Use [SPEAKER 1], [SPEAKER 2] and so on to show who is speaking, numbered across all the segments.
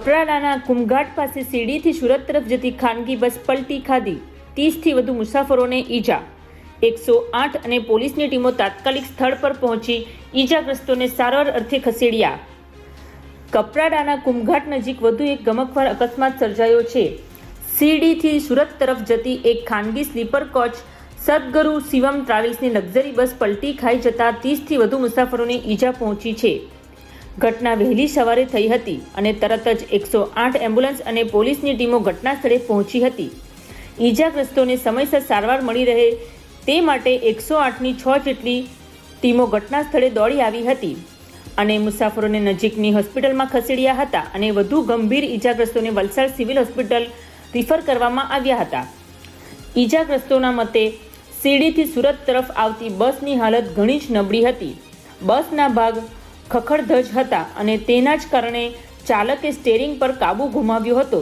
[SPEAKER 1] કપરાડાના કુમઘાટ પાસે સીડીથી સુરત તરફ જતી ખાનગી બસ પલટી ખાધી. ત્રીસથી વધુ મુસાફરોને ઈજા. એકસો આઠ અને પોલીસની ટીમો તાત્કાલિક સ્થળ પર પહોંચી ઈજાગ્રસ્તોને સારવાર અર્થે ખસેડ્યા. કપરાડાના કુમઘાટ નજીક વધુ એક ગમકવાર અકસ્માત સર્જાયો છે. શિરડીથી સુરત તરફ જતી એક ખાનગી સ્લીપર કોચ સદગુરુ શિવમ ટ્રાવેલ્સની લક્ઝરી બસ પલટી ખાઈ જતા ત્રીસથી વધુ મુસાફરોને ઈજા પહોંચી છે. ઘટના વહેલી સવારે થઈ હતી અને તરત જ એકસો આઠ એમ્બ્યુલન્સ અને પોલીસની ટીમો ઘટના સ્થળે પહોંચી હતી. ઈજાગ્રસ્તોને સમયસર સારવાર મળી રહે તે માટે એકસો આઠની છ જેટલી ટીમો ઘટના સ્થળે દોડી આવી હતી અને મુસાફરોને નજીકની હોસ્પિટલમાં ખસેડ્યા હતા અને વધુ ગંભીર ઈજાગ્રસ્તોને વલસાડ સિવિલ હોસ્પિટલ રિફર કરવામાં આવ્યા હતા. ઈજાગ્રસ્તોના મતે, શિરડીથી સુરત તરફ આવતી બસની હાલત ઘણી જ નબળી હતી. બસના ભાગ ખખડધજ હતા અને તેના જ કારણે ચાલકે સ્ટેરિંગ પર કાબુ ગુમાવ્યો હતો.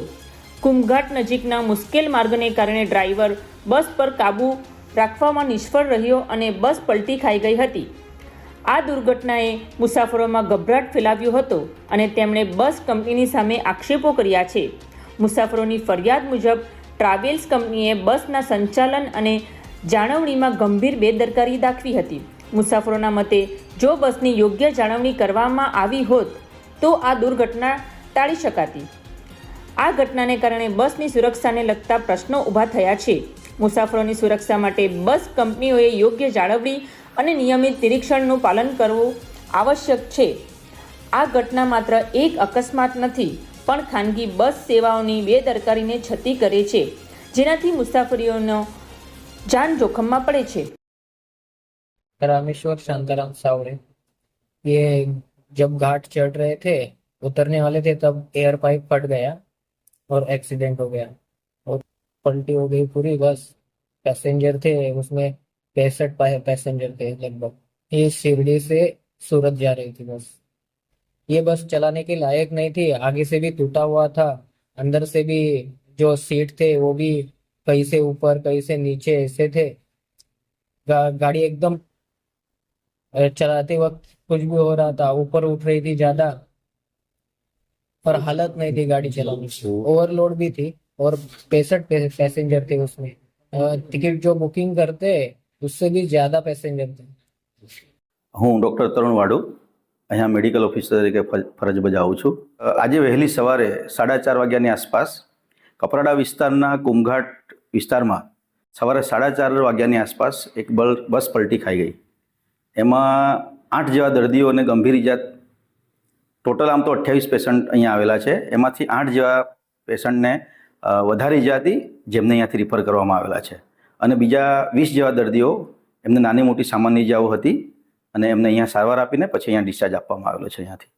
[SPEAKER 1] કુંભઘાટ નજીકના મુશ્કેલ માર્ગને કારણે ડ્રાઈવર બસ પર કાબુ રાખવામાં નિષ્ફળ રહ્યો અને બસ પલટી ખાઈ ગઈ હતી. આ દુર્ઘટનાએ મુસાફરોમાં ગભરાટ ફેલાવ્યો હતો અને તેમણે બસ કંપનીની સામે આક્ષેપો કર્યા છે. મુસાફરોની ફરિયાદ મુજબ, ટ્રાવેલ્સ કંપનીએ બસના સંચાલન અને જાળવણીમાં ગંભીર બેદરકારી દાખવી હતી. મુસાફરોના મતે, જો બસની યોગ્ય જાળવણી કરવામાં આવી હોત, તો આ દુર્ઘટના ટાળી શકાતી. આ ઘટનાને કારણે બસની સુરક્ષાને લગતા પ્રશ્નો ઊભા થયા છે. મુસાફરોની સુરક્ષા માટે બસ કંપનીઓએ યોગ્ય જાળવણી અને નિયમિત નિરીક્ષણનું પાલન કરવું આવશ્યક છે. આ ઘટના માત્ર એક અકસ્માત નથી, પણ ખાનગી બસ સેવાઓની બેદરકારીને છતી કરે છે, જેનાથી મુસાફરીઓનો જાન જોખમમાં પડે છે.
[SPEAKER 2] रामेश्वर शांताराम सावड़े ये जब घाट चढ़ रहे थे उतरने वाले थे तब एयर पाइप फट गया और एक्सीडेंट हो गया। और पलटी हो गई पूरी बस पैसेंजर थे उसमें पैंसठ पैसेंजर थे लगभग। ये शिरडी से सूरत जा रही थी बस। ये बस चलाने के लायक नहीं थी आगे से भी टूटा हुआ था अंदर से भी जो सीट थे वो भी कहीं से ऊपर कहीं से नीचे ऐसे थे। गा, गाड़ी एकदम चलाते वक्त कुछ भी हो रहा था ऊपर उठ रही थी ज्यादा और हालत नहीं थी गाड़ी चलाने की ओवरलोड भी थी और पैंसठ पैसेंजर थे उसमें अ, टिकट जो बुकिंग करते उससे भी ज्यादा पैसेंजर थे
[SPEAKER 3] હું ડૉક્ટર તરુણ વાડુ અહીંયા મેડિકલ ઓફિસર તરીકે ફર- ફરજ બજાવું છું અ, આજે વહેલી સવારે સાડા ચાર વાગ્યાની આસપાસ કપરાડા વિસ્તારના કુમઘાટ વિસ્તારમાં સવારે સાડા ચાર વાગ્યાની આસપાસ એક બલ બસ પલટી ખાઈ ગઈ એમાં આઠ જેવા દર્દીઓને ગંભીર ઇજા ટોટલ આમ તો અઠ્યાવીસ પેશન્ટ અહીંયા આવેલા છે. એમાંથી આઠ જેવા પેશન્ટને વધારે ઇજા હતી, જેમને અહીંયાથી રિફર કરવામાં આવેલા છે. અને બીજા વીસ જેવા દર્દીઓ, એમને નાની મોટી સામાન્ય ઇજાઓ હતી અને એમને અહીંયા સારવાર આપીને પછી અહીંયા ડિસ્ચાર્જ આપવામાં આવેલો છે અહીંયાથી.